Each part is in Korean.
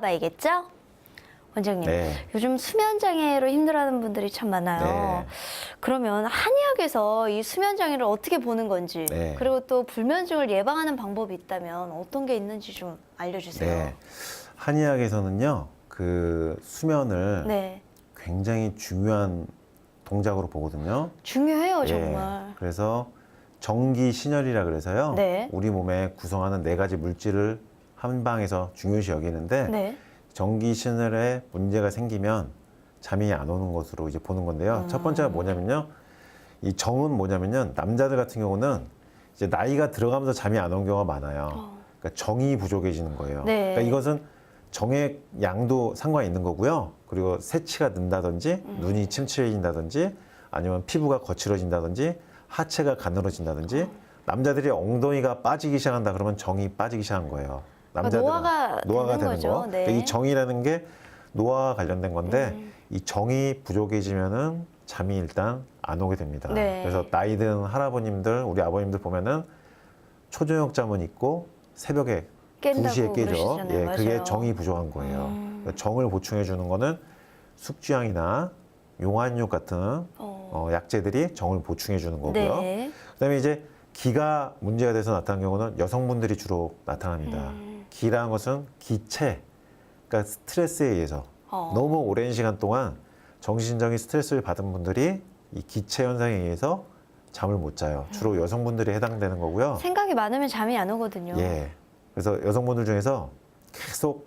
봐야겠죠? 원장님, 네. 요즘 수면 장애로 힘들어하는 분들이 참 많아요. 네. 그러면 한의학에서 이 수면 장애를 어떻게 보는 건지, 네. 그리고 또 불면증을 예방하는 방법이 있다면 어떤 게 있는지 좀 알려주세요. 네. 한의학에서는요, 그 수면을 네. 굉장히 중요한 동작으로 보거든요. 중요해요, 예. 정말. 그래서 정기 신혈이라 그래서요. 네. 우리 몸에 구성하는 네 가지 물질을 한 방에서 중요시 여기는데 네. 정기 신혈에 문제가 생기면 잠이 안 오는 것으로 이제 보는 건데요. 음. 첫 번째가 뭐냐면요. 이 정은 뭐냐면요. 남자들 같은 경우는 이제 나이가 들어가면서 잠이 안 오는 경우가 많아요. 어. 그러니까 정이 부족해지는 거예요. 네. 그러니까 이것은 정의 양도 상관이 있는 거고요. 그리고 세치가 는다든지 음. 눈이 침침해진다든지 아니면 피부가 거칠어진다든지 하체가 가늘어진다든지 어. 남자들이 엉덩이가 빠지기 시작한다 그러면 정이 빠지기 시작한 거예요. 그러니까 노화가 노화가 되는 되는 거죠. 거. 네. 그러니까 이 정이라는 게 노화와 관련된 건데 음. 이 정이 부족해지면은 잠이 일단 안 오게 됩니다. 네. 그래서 나이 든 할아버님들, 우리 아버님들 보면은 초저녁 잠은 있고 새벽에 2시에 깨죠. 예, 그게 맞아요. 정이 부족한 거예요. 음. 그러니까 정을 보충해 주는 거는 숙주향이나 용환육 같은 어. 어, 약재들이 정을 보충해 주는 거고요. 네. 그다음에 이제 기가 문제가 돼서 나타나는 경우는 여성분들이 주로 나타납니다. 음. 기라는 것은 기체, 그러니까 스트레스에 의해서 어. 너무 오랜 시간 동안 정신적인 스트레스를 받은 분들이 이 기체 현상에 의해서 잠을 못 자요. 주로 음. 여성분들이 해당되는 거고요. 생각이 많으면 잠이 안 오거든요. 예. 그래서 여성분들 중에서 계속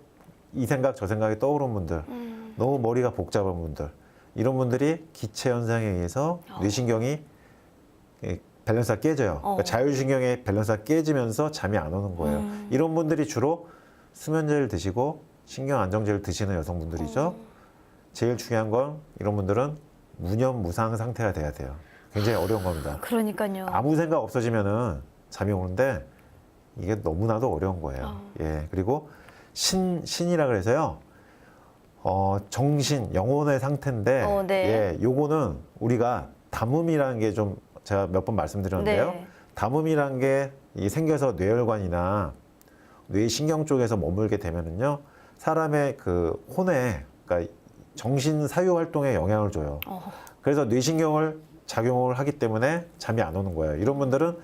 이 생각 저 생각이 떠오르는 분들, 음. 너무 머리가 복잡한 분들, 이런 분들이 기체 현상에 의해서 어. 뇌신경이 예, 밸런스가 깨져요. 어. 그러니까 자율신경의 밸런스가 깨지면서 잠이 안 오는 거예요. 음. 이런 분들이 주로 수면제를 드시고 신경 안정제를 드시는 여성분들이죠. 어. 제일 중요한 건 이런 분들은 무념무상 상태가 돼야 돼요. 굉장히 어려운 겁니다. 그러니까요. 아무 생각 없어지면은 잠이 오는데 이게 너무나도 어려운 거예요. 어. 예. 그리고 신 신이라 그래서요. 어, 정신, 영혼의 상태인데 어, 네. 예, 요거는 우리가 담음이라는 게 좀 제가 몇 번 말씀드렸는데요. 네. 담음이라는 게이 생겨서 뇌혈관이나 뇌신경 쪽에서 머물게 되면은요. 사람의 그 혼에 그러니까 정신 사유 활동에 영향을 줘요. 어. 그래서 뇌신경을 작용을 하기 때문에 잠이 안 오는 거예요. 이런 분들은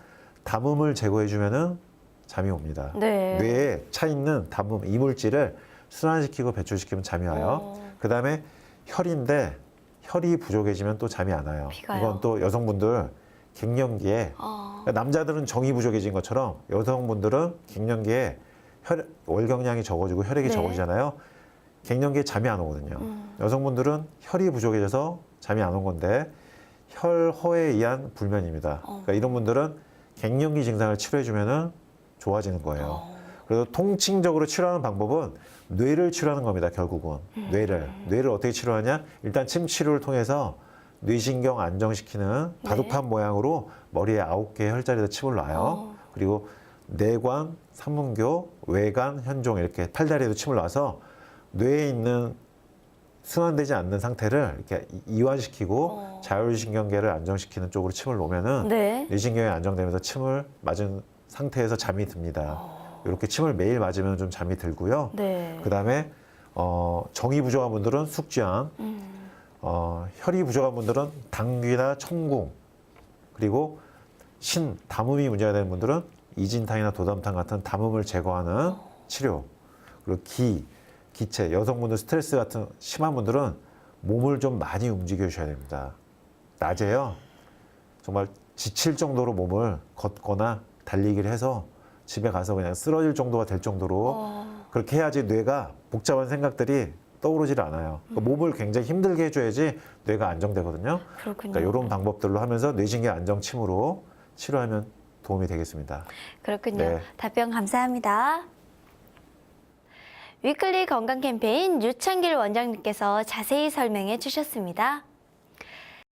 담음을 제거해 주면은 잠이 옵니다. 네. 뇌에 차 있는 담음 이물질을 순환시키고 배출시키면 잠이 와요. 어. 그다음에 혈인데 혈이 부족해지면 또 잠이 안 와요. 피가요? 이건 또 여성분들 갱년기에 어. 그러니까 남자들은 정이 부족해진 것처럼 여성분들은 갱년기에 혈 월경량이 적어지고 혈액이 네. 적어지잖아요. 갱년기에 잠이 안 오거든요. 음. 여성분들은 혈이 부족해져서 잠이 안 온 건데 혈허에 의한 불면입니다. 어. 그러니까 이런 분들은 갱년기 증상을 치료해 주면은 좋아지는 거예요. 어. 그래서 통칭적으로 치료하는 방법은 뇌를 치료하는 겁니다. 결국은 음. 뇌를 뇌를 어떻게 치료하냐? 일단 침 치료를 통해서 뇌신경 안정시키는 네. 바둑판 모양으로 머리에 아홉 개의 혈자리에다 침을 놔요. 어. 그리고 내관, 삼문교, 외관, 현종 이렇게 팔다리에도 침을 놔서 뇌에 있는 순환되지 않는 상태를 이렇게 이- 이완시키고 어. 자율신경계를 안정시키는 쪽으로 침을 놓으면은 네. 뇌신경이 안정되면서 침을 맞은 상태에서 잠이 듭니다. 어. 이렇게 침을 매일 맞으면 좀 잠이 들고요. 네. 그 다음에 어, 정이 부족한 분들은 숙지향, 음. 어, 혈이 부족한 분들은 당귀나 청궁, 그리고 신, 담음이 문제가 되는 분들은 이진탕이나 도담탕 같은 담음을 제거하는 치료, 그리고 기, 기체, 여성분들 스트레스 같은 심한 분들은 몸을 좀 많이 움직여 주셔야 됩니다. 낮에요. 정말 지칠 정도로 몸을 걷거나 달리기를 해서 집에 가서 그냥 쓰러질 정도가 될 정도로 어. 그렇게 해야지 뇌가 복잡한 생각들이 떠오르질 않아요. 그러니까 몸을 굉장히 힘들게 해줘야지 뇌가 안정되거든요. 그렇군요. 그러니까 이런 방법들로 하면서 뇌신경 안정 침으로 치료하면 도움이 되겠습니다. 그렇군요. 네. 답변 감사합니다. 위클리 건강 캠페인 유창길 원장님께서 자세히 설명해 주셨습니다.